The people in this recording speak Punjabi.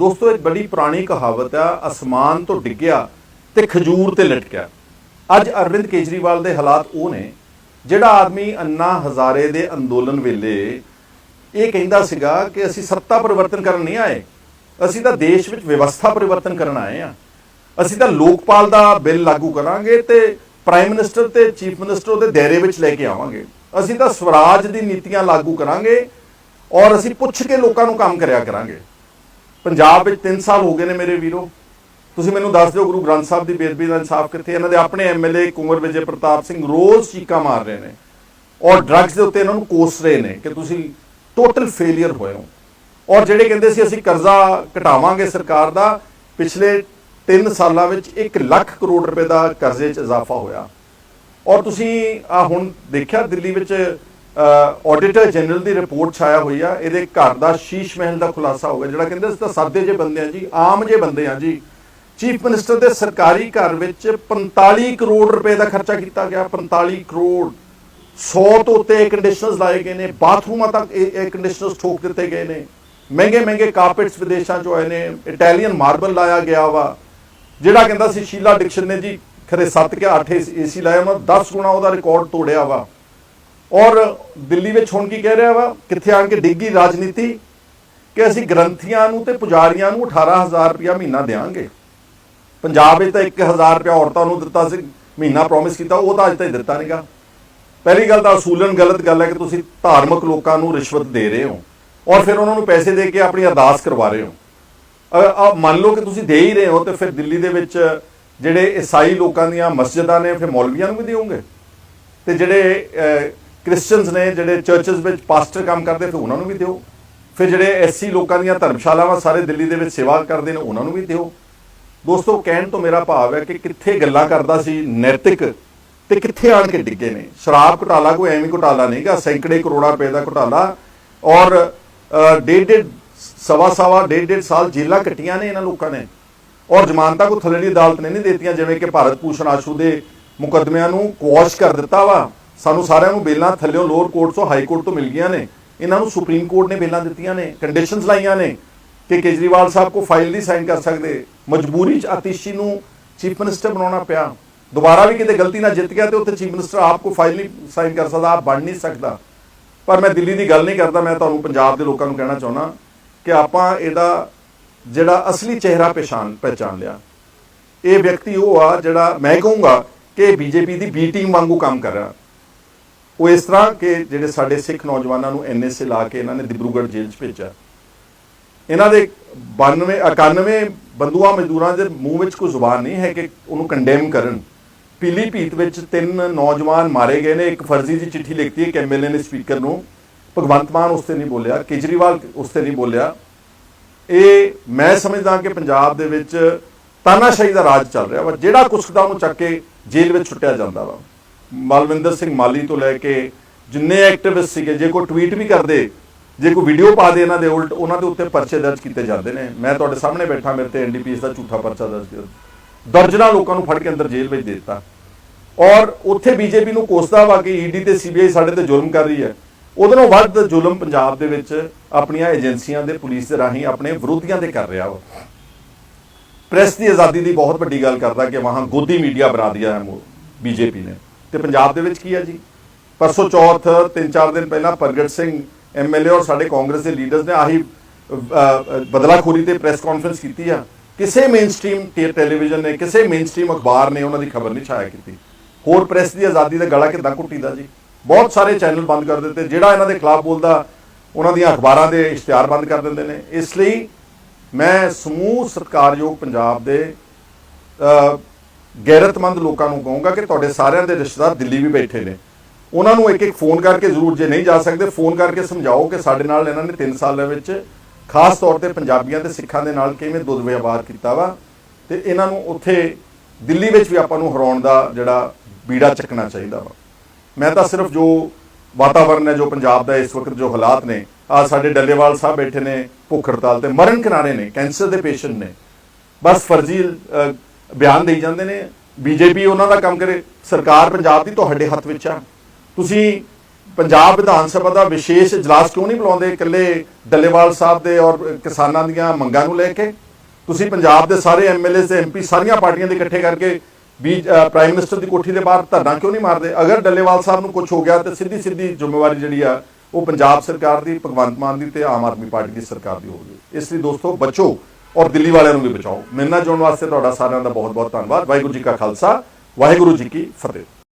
ਦੋਸਤੋ ਇੱਕ ਬੜੀ ਪੁਰਾਣੀ ਕਹਾਵਤ ਆ, ਅਸਮਾਨ ਤੋਂ ਡਿੱਗਿਆ ਤੇ ਖਜੂਰ ਤੇ ਲਟਕਿਆ। ਅੱਜ ਅਰਵਿੰਦ ਕੇਜਰੀਵਾਲ ਦੇ ਹਾਲਾਤ ਉਹ ਨੇ, ਜਿਹੜਾ ਆਦਮੀ ਅੰਨਾ ਹਜ਼ਾਰੇ ਦੇ ਅੰਦੋਲਨ ਵੇਲੇ ਇਹ ਕਹਿੰਦਾ ਸੀਗਾ ਕਿ ਅਸੀਂ ਸੱਤਾ ਪਰਿਵਰਤਨ ਕਰਨ ਨਹੀਂ ਆਏ, ਅਸੀਂ ਤਾਂ ਦੇਸ਼ ਵਿੱਚ ਵਿਵਸਥਾ ਪਰਿਵਰਤਨ ਕਰਨ ਆਏ ਆ। ਅਸੀਂ ਤਾਂ ਲੋਕਪਾਲ ਦਾ ਬਿੱਲ ਲਾਗੂ ਕਰਾਂਗੇ ਤੇ ਪ੍ਰਾਈਮ ਮਿਨਿਸਟਰ ਤੇ ਚੀਫ ਮਿਨਿਸਟਰ ਉਹਦੇ ਦਾਇਰੇ ਵਿੱਚ ਲੈ ਕੇ ਆਵਾਂਗੇ। ਅਸੀਂ ਤਾਂ ਸਵਰਾਜ ਦੀ ਨੀਤੀਆਂ ਲਾਗੂ ਕਰਾਂਗੇ ਔਰ ਅਸੀਂ ਪੁੱਛ ਕੇ ਲੋਕਾਂ ਨੂੰ ਕੰਮ ਕਰਿਆ ਕਰਾਂਗੇ। ਪੰਜਾਬ ਵਿੱਚ 3 ਸਾਲ ਹੋ ਗਏ ਨੇ ਮੇਰੇ ਵੀਰੋ। ਤੁਸੀਂ ਮੈਨੂੰ ਦੱਸ ਦਿਓ ਗੁਰੂ ਗ੍ਰੰਥ ਸਾਹਿਬ ਦੀ ਬੇਅਦਬੀ ਦਾ ਇਨਸਾਫ ਕਿੱਥੇ ਇਹਨਾਂ ਦੇ ਆਪਣੇ ਐਮਐਲਏ ਕੁੰਵਰ ਵਿਜੇ ਪ੍ਰਤਾਪ ਸਿੰਘ ਰੋਜ਼ ਚੀਕਾਂ ਮਾਰ ਰਹੇ ਨੇ ਔਰ ਡਰੱਗਸ ਦੇ ਉੱਤੇ ਇਹਨਾਂ ਨੂੰ ਕੋਸ ਰਹੇ ਨੇ ਕਿ ਤੁਸੀਂ ਟੋਟਲ ਫੇਲਿਅਰ ਹੋਏ ਹੋ। ਔਰ ਜਿਹੜੇ ਕਹਿੰਦੇ ਸੀ ਅਸੀਂ ਕਰਜ਼ਾ ਘਟਾਵਾਂਗੇ ਸਰਕਾਰ ਦਾ, ਪਿਛਲੇ 3 ਸਾਲਾਂ ਵਿੱਚ 1 ਲੱਖ ਕਰੋੜ ਰੁਪਏ ਦਾ ਕਰਜ਼ੇ 'ਚ ਇਜ਼ਾਫਾ ਹੋਇਆ। ਔਰ ਤੁਸੀਂ ਆ ਹੁਣ ਦੇਖਿਆ ਦਿੱਲੀ ਵਿੱਚ ਆਡੀਟਰ ਜਨਰਲ ਦੀ ਰਿਪੋਰਟ ਛਾਇਆ ਹੋਈ ਆ, ਇਹਦੇ ਘਰ ਦਾ ਸ਼ੀਸ਼ ਮਹਿਲ ਦਾ ਖੁਲਾਸਾ ਹੋ ਗਿਆ, ਜਿਹੜਾ ਕਹਿੰਦੇ ਅਸੀਂ ਤਾਂ ਸਾਦੇ ਜੇ ਬੰਦੇ ਆ ਜੀ, ਆਮ ਜੇ ਬੰਦੇ ਆ ਜੀ। ਚੀਫ ਮਿਨਿਸਟਰ ਦੇ ਸਰਕਾਰੀ ਘਰ ਵਿੱਚ 45 ਕਰੋੜ ਰੁਪਏ ਦਾ ਖਰਚਾ ਕੀਤਾ ਗਿਆ 45 ਕਰੋੜ। 100 ਤੋਂ ਉੱਤੇ ਕੰਡੀਸ਼ਨਰਸ ਲਾਏ ਗਏ ਨੇ, ਬਾਥਰੂਮਾਂ ਤੱਕ ਇਹ ਕੰਡੀਸ਼ਨਰਸ ਠੋਕ ਦਿੱਤੇ ਗਏ ਨੇ। ਮਹਿੰਗੇ ਮਹਿੰਗੇ ਕਾਰਪੇਟਸ ਵਿਦੇਸ਼ਾਂ ਚੋਂ ਆਏ ਨੇ ਇਟਾਲੀਅਨ ਮਾਰਬਲ ਲਾਇਆ ਗਿਆ ਵਾ। ਜਿਹੜਾ ਕਹਿੰਦਾ ਸੀ ਸ਼ੀਲਾ ਡਿਕਸ਼ਨ ਨੇ ਜੀ, ਖਰੇ 7 ਕਿ 8 ਏਸੀ ਲਾਇਆ ਉਹਨਾਂ 10 ਗੁਣਾ ਉਹਦਾ ਰਿਕਾਰਡ ਤੋੜਿਆ ਵਾ। ਔਰ ਦਿੱਲੀ ਵਿੱਚ ਹੁਣ ਕੀ ਕਹਿ ਰਿਹਾ ਵਾ? ਕਿੱਥੇ ਆਣ ਕੇ ਡਿੱਗੀ ਰਾਜਨੀਤੀ ਕਿ ਅਸੀਂ ਗ੍ਰੰਥੀਆਂ ਨੂੰ ਤੇ ਪੁਜਾਰੀਆਂ ਨੂੰ 18000 ਰੁਪਇਆ ਮਹੀਨਾ ਦੇਵਾਂਗੇ ਪੰਜਾਬ ਵਿੱਚ ਤਾਂ 1000 ਰੁਪਇਆ ਔਰਤਾਂ ਨੂੰ ਦਿੱਤਾ ਸੀ, ਮਹੀਨਾ ਪ੍ਰੋਮਿਸ ਕੀਤਾ, ਉਹ ਤਾਂ ਅਜੇ ਤੱਕ ਦਿੱਤਾ ਨਹੀਂਗਾ ਪਹਿਲੀ ਗੱਲ ਤਾਂ ਅਸੂਲਨ ਗਲਤ ਗੱਲ ਹੈ ਕਿ ਤੁਸੀਂ ਧਾਰਮਿਕ ਲੋਕਾਂ ਨੂੰ ਰਿਸ਼ਵਤ ਦੇ ਰਹੇ ਹੋ ਔਰ ਫਿਰ ਉਹਨਾਂ ਨੂੰ ਪੈਸੇ ਦੇ ਕੇ ਆਪਣੀ ਅਰਦਾਸ ਕਰਵਾ ਰਹੇ ਹੋ। ਅ- ਮੰਨ ਲਓ ਕਿ ਤੁਸੀਂ ਦੇ ਹੀ ਰਹੇ ਹੋ ਤੇ ਫਿਰ ਦਿੱਲੀ ਦੇ ਵਿੱਚ ਜਿਹੜੇ ਈਸਾਈ ਲੋਕਾਂ ਦੀਆਂ ਮਸਜਿਦਾਂ ਨੇ, ਫਿਰ ਮੌਲਵੀਆਂ ਨੂੰ ਵੀ ਦਿਓਗੇ। ਤੇ ਜਿਹੜੇ ਕ੍ਰਿਸਚੀਅਨਸ ਨੇ ਜਿਹੜੇ ਚਰਚਸ ਵਿੱਚ ਪਾਸਟਰ ਕੰਮ ਕਰਦੇ ਫਿਰ ਉਹਨਾਂ ਨੂੰ ਵੀ ਦਿਓ। ਫਿਰ ਜਿਹੜੇ ਐਸਸੀ ਲੋਕਾਂ ਦੀਆਂ ਧਰਮਸ਼ਾਲਾਵਾਂ ਸਾਰੇ ਦਿੱਲੀ ਦੇ ਵਿੱਚ ਸੇਵਾ ਕਰਦੇ ਨੇ ਉਹਨਾਂ ਨੂੰ ਵੀ ਦਿਓ। ਦੋਸਤੋ, ਕਹਿਣ ਤੋਂ ਮੇਰਾ ਭਾਵ ਹੈ ਕਿ ਕਿੱਥੇ ਗੱਲਾਂ ਕਰਦਾ ਸੀ ਨੈਤਿਕ ਤੇ ਕਿੱਥੇ ਆਣ ਕੇ ਡਿੱਗੇ ਨੇ? ਸ਼ਰਾਬ ਘੁਟਾਲਾ ਕੋਈ ਐਵੇਂ ਘੁਟਾਲਾ ਨਹੀਂਗਾ ਸੈਂਕੜੇ ਕਰੋੜਾਂ ਰੁਪਏ ਦਾ ਘੁਟਾਲਾ। ਔਰ ਡੇਢ ਡੇਢ ਸਵਾ ਸਵਾ ਡੇਢ ਡੇਢ ਸਾਲ ਜੇਲਾਂ ਕੱਟੀਆਂ ਨੇ ਇਹਨਾਂ ਲੋਕਾਂ ਨੇ। ਔਰ ਜ਼ਮਾਨਤਾਂ ਕੋ ਥੱਲੇੜੀ ਅਦਾਲਤ ਨੇ ਨਹੀਂ ਦਿੱਤੀਆਂ, ਜਿਵੇਂ ਕਿ ਭਾਰਤ ਭੂਸ਼ਣ ਆਸ਼ੂ ਦੇ ਮੁਕੱਦਮਿਆਂ ਨੂੰ ਕੁਆਸ਼ ਕਰ ਦਿੱਤਾ ਵਾ। ਸਾਨੂੰ ਸਾਰਿਆਂ ਨੂੰ ਬੇਲਾਂ ਥੱਲਿਓਂ ਲੋਅਰ ਕੋਰਟ ਤੋਂ ਹਾਈ ਕੋਰਟ ਤੋਂ ਮਿਲ ਗਈਆਂ ਨੇ। ਇਹਨਾਂ ਨੂੰ ਸੁਪਰੀਮ ਕੋਰਟ ਨੇ ਬੇਲਾਂ ਦਿੱਤੀਆਂ ਨੇ ਕੰਡੀਸ਼ਨਸ ਲਾਈਆਂ ਨੇ ਕਿ ਕੇਜਰੀਵਾਲ ਸਾਹਿਬ ਕੋ ਫਾਈਲ ਨਹੀਂ ਸਾਈਨ ਕਰ ਸਕਦੇ। ਮਜਬੂਰੀ ਚ ਆਤਿਸ਼ੀ ਨੂੰ ਚੀਫ ਮਿਨਿਸਟਰ ਬਣਾਉਣਾ ਪਿਆ। ਦੁਬਾਰਾ ਵੀ ਕਿਤੇ ਗਲਤੀ ਨਾਲ ਜਿੱਤ ਗਿਆ ਤੇ ਉੱਥੇ ਚੀਫ ਮਿਨਿਸਟਰ ਆਪ ਕੋ ਫਾਈਲ ਨਹੀਂ ਸਾਈਨ ਕਰ ਸਕਦਾ, ਆਪ ਬਣ ਨਹੀਂ ਸਕਦਾ। ਪਰ ਮੈਂ ਦਿੱਲੀ ਦੀ ਗੱਲ ਨਹੀਂ ਕਰਦਾ, ਮੈਂ ਤੁਹਾਨੂੰ ਪੰਜਾਬ ਦੇ ਲੋਕਾਂ ਨੂੰ ਕਹਿਣਾ ਚਾਹੁੰਦਾ ਕਿ ਆਪਾਂ ਇਹਦਾ ਜਿਹੜਾ ਅਸਲੀ ਚਿਹਰਾ ਪਛਾਣ ਪਹਿਚਾਨ ਲਿਆ। ਇਹ ਵਿਅਕਤੀ ਉਹ ਆ ਜਿਹੜਾ ਮੈਂ ਕਹੂੰਗਾ ਕਿ ਬੀਜੇਪੀ ਦੀ ਬੀ ਟੀਮ ਵਾਂਗੂ ਕੰਮ ਕਰ ਰਿਹਾ। ਉਹ ਇਸ ਤਰ੍ਹਾਂ ਕਿ ਜਿਹੜੇ ਸਾਡੇ ਸਿੱਖ ਨੌਜਵਾਨਾਂ ਨੂੰ ਐਨਐਸਏ ਲਾ ਕੇ ਇਹਨਾਂ ਨੇ ਦਿਬਰੂਗੜ੍ਹ ਜੇਲ੍ਹ 'ਚ ਭੇਜਿਆ। ਇਹਨਾਂ ਦੇ 92 91 ਬੰਦੂਆ ਮਜ਼ਦੂਰਾਂ ਦੇ ਮੂੰਹ ਵਿੱਚ ਕੋਈ ਜ਼ੁਬਾਨ ਨਹੀਂ ਹੈ ਕਿ ਉਹਨੂੰ ਕੰਡੈਮ ਕਰਨ। ਪੀਲੀਭੀਤ ਵਿੱਚ ਤਿੰਨ ਨੌਜਵਾਨ ਮਾਰੇ ਗਏ ਨੇ। ਇੱਕ ਫਰਜ਼ੀ ਦੀ ਚਿੱਠੀ ਲਿਖਤੀ ਹੈ ਐਮਐਲਏ ਨੇ ਸਪੀਕਰ ਨੂੰ। ਭਗਵੰਤ ਮਾਨ ਉਸ ਤੇ ਨਹੀਂ ਬੋਲਿਆ, ਕੇਜਰੀਵਾਲ ਉਸ ਤੇ ਨਹੀਂ ਬੋਲਿਆ। ਇਹ ਮੈਂ ਸਮਝਦਾ ਕਿ ਪੰਜਾਬ ਦੇ ਵਿੱਚ ਤਾਨਾਸ਼ਾਹੀ ਦਾ ਰਾਜ ਚੱਲ ਰਿਹਾ ਵਾ। ਜਿਹੜਾ ਕੁਸਕਦਾ ਉਹਨੂੰ ਚੱਕ ਕੇ ਜੇਲ੍ਹ ਵਿੱਚ ਛੁੱਟਿਆ ਜਾਂਦਾ ਵਾ। ਮਲਵਿੰਦਰ ਸਿੰਘ ਮਾਲੀ ਤੋਂ ਲੈ ਕੇ ਜਿੰਨੇ ਐਕਟਿਵਿਸਟ ਸੀਗੇ, ਜੇ ਕੋਈ ਟਵੀਟ ਵੀ ਕਰਦੇ, ਜੇ ਕੋਈ ਵੀਡੀਓ ਪਾ ਦੇ ਇਹਨਾਂ ਦੇ ਉਲਟ, ਉਹਨਾਂ ਦੇ ਉੱਤੇ ਪਰਚੇ ਦਰਜ ਕੀਤੇ ਜਾਂਦੇ ਨੇ। ਮੈਂ ਤੁਹਾਡੇ ਸਾਹਮਣੇ ਬੈਠਾ, ਮੇਰੇ ਤੇ ਐਨਡੀਪੀਐਸ ਦਾ ਝੂਠਾ ਪਰਚਾ ਦਰਜ ਕੀਤਾ। ਦਰਜਨਾਂ ਲੋਕਾਂ ਨੂੰ ਫੜ ਕੇ ਅੰਦਰ ਜੇਲ੍ਹ ਵਿੱਚ ਦਿੱਤਾ। ਔਰ ਉੱਥੇ ਬੀਜੇਪੀ ਨੂੰ ਕੋਸਦਾ ਵਾ ਕਿ ਈਡੀ ਤੇ ਸੀਬੀਆਈ ਸਾਡੇ ਤੇ ਜ਼ੁਲਮ ਕਰ ਰਹੀ ਹੈ। ਉਹਦੇ ਨਾਲੋਂ ਵੱਧ ਜ਼ੁਲਮ ਪੰਜਾਬ ਦੇ ਵਿੱਚ ਆਪਣੀਆਂ ਏਜੰਸੀਆਂ ਦੇ ਪੁਲਿਸ ਦੇ ਰਾਹੀਂ ਆਪਣੇ ਵਿਰੋਧੀਆਂ ਦੇ ਕਰ ਰਿਹਾ ਵਾ। ਪ੍ਰੈਸ ਦੀ ਆਜ਼ਾਦੀ ਦੀ ਬਹੁਤ ਵੱਡੀ ਗੱਲ ਕਰਦਾ ਕਿ ਵਾਹਾਂ ਗੋਦੀ ਮੀਡੀਆ ਬਣਾ ਦਿਆ ਹੈ ਬੀਜੇਪੀ ਨੇ। ਤੇ ਪੰਜਾਬ ਦੇ ਵਿੱਚ ਕੀ ਹੈ ਜੀ? ਪਰਸੋਂ ਚੌਥ, ਤਿੰਨ ਚਾਰ ਦਿਨ ਪਹਿਲਾਂ ਪ੍ਰਗਟ ਸਿੰਘ ਐਮਐਲਏ ਔਰ ਸਾਡੇ ਕਾਂਗਰਸ ਦੇ ਲੀਡਰਸ ਨੇ ਆਹੀ ਬਦਲਾਖੋਰੀ ਤੇ ਪ੍ਰੈਸ ਕਾਨਫਰੰਸ ਕੀਤੀ ਆ। ਕਿਸੇ ਮੇਨਸਟ੍ਰੀਮ ਟੈਲੀਵਿਜ਼ਨ ਨੇ, ਕਿਸੇ ਮੇਨਸਟ੍ਰੀਮ ਅਖਬਾਰ ਨੇ ਉਹਨਾਂ ਦੀ ਖਬਰ ਨਹੀਂ ਛਾਇਆ ਕੀਤੀ। ਹੋਰ ਪ੍ਰੈਸ ਦੀ ਆਜ਼ਾਦੀ ਦਾ ਗਲਾ ਕਿੱਦਾਂ ਘੁੱਟੀਦਾ ਜੀ? ਬਹੁਤ ਸਾਰੇ ਚੈਨਲ ਬੰਦ ਕਰ ਦਿੱਤੇ। ਜਿਹੜਾ ਇਹਨਾਂ ਦੇ ਖਿਲਾਫ ਬੋਲਦਾ, ਉਹਨਾਂ ਦੀਆਂ ਅਖਬਾਰਾਂ ਦੇ ਇਸ਼ਤਿਹਾਰ ਬੰਦ ਕਰ ਦਿੰਦੇ ਨੇ। ਇਸ ਲਈ ਮੈਂ ਸਮੂਹ ਸਤਿਕਾਰਯੋਗ ਪੰਜਾਬ ਦੇ ਗੈਰਤਮੰਦ ਲੋਕਾਂ ਨੂੰ ਕਹੂੰਗਾ ਕਿ ਤੁਹਾਡੇ ਸਾਰਿਆਂ ਦੇ ਰਿਸ਼ਤੇਦਾਰ ਦਿੱਲੀ ਵੀ ਬੈਠੇ ਨੇ। ਉਹਨਾਂ ਨੂੰ ਇੱਕ ਇੱਕ ਫੋਨ ਕਰਕੇ ਜ਼ਰੂਰ ਜੇ ਨਹੀਂ ਜਾ ਸਕਦੇ, ਫੋਨ ਕਰਕੇ ਸਮਝਾਓ ਕਿ ਸਾਡੇ ਨਾਲ ਇਹਨਾਂ ਨੇ 3 ਸਾਲਾਂ ਵਿੱਚ ਖਾਸ ਤੌਰ ਤੇ ਪੰਜਾਬੀਆਂ ਤੇ ਸਿੱਖਾਂ ਦੇ ਨਾਲ ਕਿਵੇਂ ਦੁੱਧ ਵਿਵਹਾਰ ਕੀਤਾ ਵਾ। ਤੇ ਇਹਨਾਂ ਨੂੰ ਉੱਥੇ ਦਿੱਲੀ ਵਿੱਚ ਵੀ ਆਪਾਂ ਨੂੰ ਹਰਾਉਣ ਦਾ ਜਿਹੜਾ ਬੀੜਾ ਚੱਕਣਾ ਚਾਹੀਦਾ ਵਾ। ਮੈਂ ਤਾਂ ਸਿਰਫ ਜੋ ਵਾਤਾਵਰਨ ਹੈ, ਜੋ ਪੰਜਾਬ ਦਾ ਇਸ ਵਕਤ ਜੋ ਹਾਲਾਤ ਨੇ, ਆ ਸਾਡੇ ਡੱਲੇਵਾਲ ਸਾਹਿਬ ਬੈਠੇ ਨੇ ਭੁੱਖ ਹੜਤਾਲ ਤੇ, ਮਰਨ ਕਿਨਾਰੇ ਨੇ, ਕੈਂਸਰ ਦੇ ਪੇਸ਼ੈਂਟ ਨੇ। ਬਸ ਫਰਜ਼ੀ ਬਿਆਨ ਦੇਈ ਜਾਂਦੇ ਨੇ। ਬੀਜੇਪੀ ਉਹਨਾਂ ਦਾ ਕੰਮ ਕਰੇ। ਸਰਕਾਰ ਪੰਜਾਬ ਦੀ ਤੁਹਾਡੇ ਹੱਥ ਵਿੱਚ ਆ। ਤੁਸੀਂ ਪੰਜਾਬ ਵਿਧਾਨ ਸਭਾ ਦਾ ਵਿਸ਼ੇਸ਼ ਇਜਲਾਸ ਕਿਉਂ ਨਹੀਂ ਬੁਲਾਉਂਦੇ? ਇਕੱਲੇ ਡੱਲੇਵਾਲ ਸਾਹਿਬ ਦੇ ਔਰ ਕਿਸਾਨਾਂ ਦੀਆਂ ਮੰਗਾਂ ਨੂੰ ਲੈ ਕੇ? ਤੁਸੀਂ ਪੰਜਾਬ ਦੇ ਸਾਰੇ ਐਮਐਲਏ ਤੇ ਐਮਪੀ ਸਾਰੀਆਂ ਪਾਰਟੀਆਂ ਦੇ ਇਕੱਠੇ ਕਰਕੇ ਵੀ ਪ੍ਰਾਈਮ ਮਿਨਿਸਟਰ ਦੀ ਕੋਠੀ ਦੇ ਬਾਹਰ ਧਰਨਾ ਕਿਉਂ ਨਹੀਂ ਮਾਰਦੇ? ਅਗਰ ਡੱਲੇਵਾਲ ਸਾਹਿਬ ਨੂੰ ਕੁਝ ਹੋ ਗਿਆ ਤਾਂ ਸਿੱਧੀ ਸਿੱਧੀ ਜ਼ਿੰਮੇਵਾਰੀ ਜਿਹੜੀ ਆ ਉਹ ਪੰਜਾਬ ਸਰਕਾਰ ਦੀ ਭਗਵੰਤ ਮਾਨ ਦੀ ਤੇ ਆਮ ਆਦਮੀ ਪਾਰਟੀ ਦੀ ਸਰਕਾਰ ਦੀ ਹੋਊਗੀ। ਇਸ ਲਈ ਦੋਸਤੋ ਬਚੋ ਔਰ ਦਿੱਲੀ ਵਾਲਿਆਂ ਨੂੰ ਵੀ ਬਚਾਓ। ਮੇਰੇ ਨਾਲ ਜੁੜਨ ਵਾਸਤੇ ਤੁਹਾਡਾ ਸਾਰਿਆਂ ਦਾ ਬਹੁਤ ਬਹੁਤ ਧੰਨਵਾਦ। ਵਾਹਿਗੁਰੂ ਜੀ ਕਾ ਖਾਲਸਾ, ਵਾਹਿਗੁਰੂ ਜੀ ਕੀ ਫਤਿਹ।